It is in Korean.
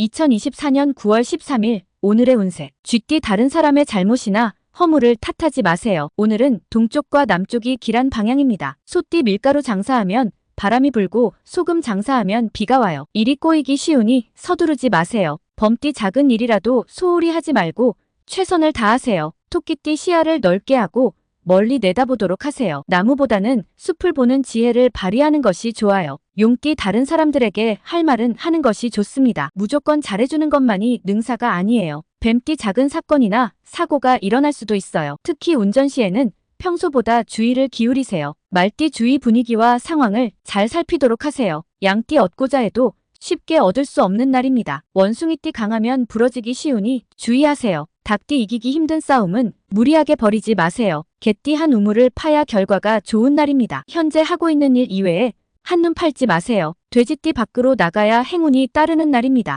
2024년 9월 13일 오늘의 운세. 쥐띠 다른 사람의 잘못이나 허물을 탓하지 마세요. 오늘은 동쪽과 남쪽이 길한 방향입니다. 소띠 밀가루 장사하면 바람이 불고 소금 장사하면 비가 와요. 일이 꼬이기 쉬우니 서두르지 마세요. 범띠 작은 일이라도 소홀히 하지 말고 최선을 다하세요. 토끼띠 시야를 넓게 하고 멀리 내다보도록 하세요. 나무보다는 숲을 보는 지혜를 발휘하는 것이 좋아요. 용띠 다른 사람들에게 할 말은 하는 것이 좋습니다. 무조건 잘해주는 것만이 능사가 아니에요. 뱀띠 작은 사건이나 사고가 일어날 수도 있어요. 특히 운전 시에는 평소보다 주의를 기울이세요. 말띠 주위 분위기와 상황을 잘 살피도록 하세요. 양띠 얻고자 해도 쉽게 얻을 수 없는 날입니다. 원숭이띠 강하면 부러지기 쉬우니 주의하세요. 닭띠 이기기 힘든 싸움은 무리하게 벌이지 마세요. 개띠 한 우물을 파야 결과가 좋은 날입니다. 현재 하고 있는 일 이외에 한눈 팔지 마세요. 돼지띠 밖으로 나가야 행운이 따르는 날입니다.